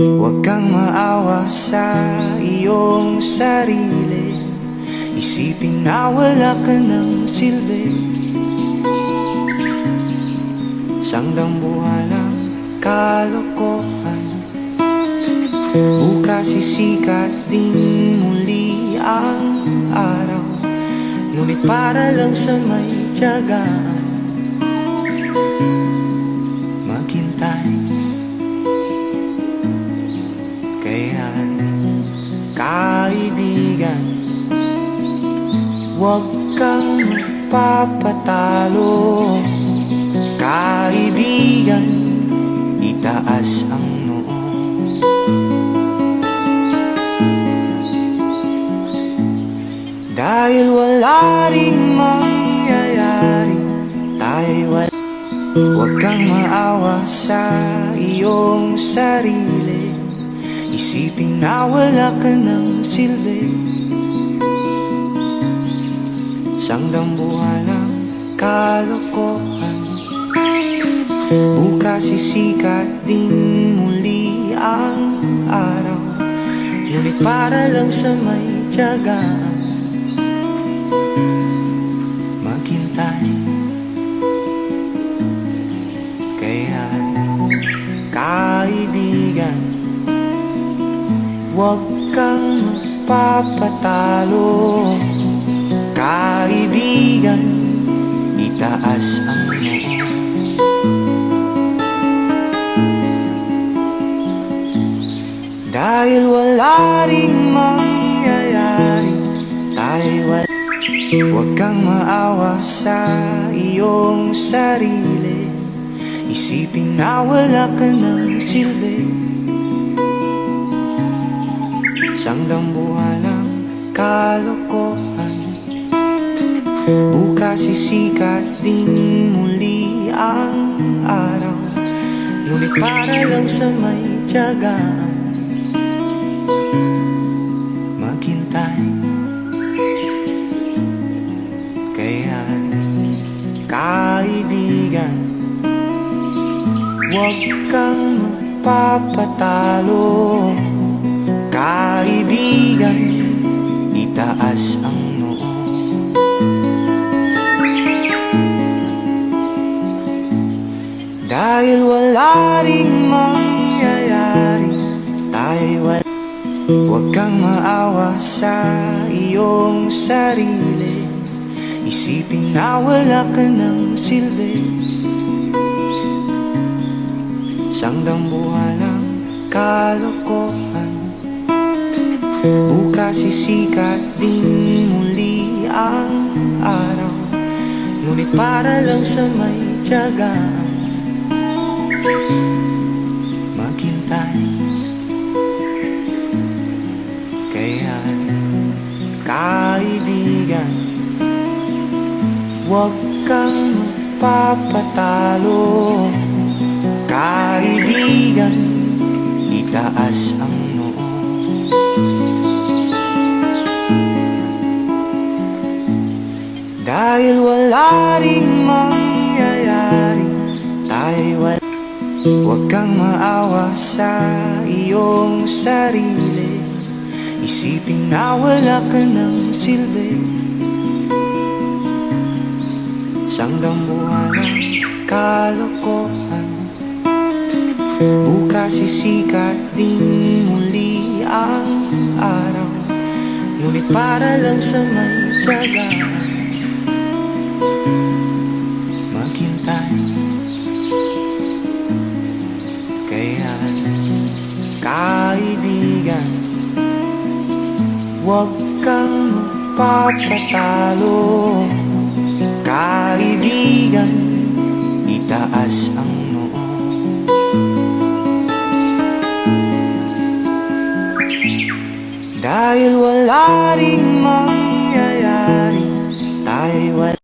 Huwag kang maawa sa iyong sarili. Isipin na wala ka ng silbi. Sanggang buhalang kalokohan. Bukas sisikat din muli ang araw. Ngunit para lang sa may tiyagaan Huwag kang magpapatalo. Kaibigan Itaas ang noo. Dahil wala ring mangyayari Tayo'y wala Huwag kang maawa sa iyong sarili. Isipin na wala ka ng silbi Sanggang buhalang kalokohan. Bukas sisikat din muli ang araw. Ngunit para lang sa may tiyagaan Maghintay Kaya kaibigan Huwag kang magpapatalo. Kaibigan Dahil wala ring mangyayari Tayo'y wala Huwag kang maawa sa iyong sarili. Isipin na wala ka ng silbi. Sanggang buhalang kalokohan. Bukas sisikat din muli ang araw. Ngunit para lang sa may tiyagaan Maghintay Kaya kaibigan Huwag kang magpapatalo. Kaibigan Itaas ang noo Dahil wala ring mangyayari Tayo'y wala Huwag kang maawa sa iyong sarili. Isipin na wala ka ng silbi. Sanggang buhalang kalokohan. Bukas sisikat din muli ang araw. Ngunit para lang sa may tiyagaan Huwag kang magpapatalo. Kaibigan Itaas ang noo Dahil wala ring mangyayari Tayo'y wala Huwag kang maawa sa iyong sarili. Isipin na wala ka ng silbi Sanggang buhalang kalokohan. Bukas sisikat din muli ang araw. Ngunit para lang sa may tiyagaan Maghintay Kaya kaibigan Huwag kang magpapatalo Kaibigan, itaas ang noo. Dahil wala rin mangyayari Tayo'y wala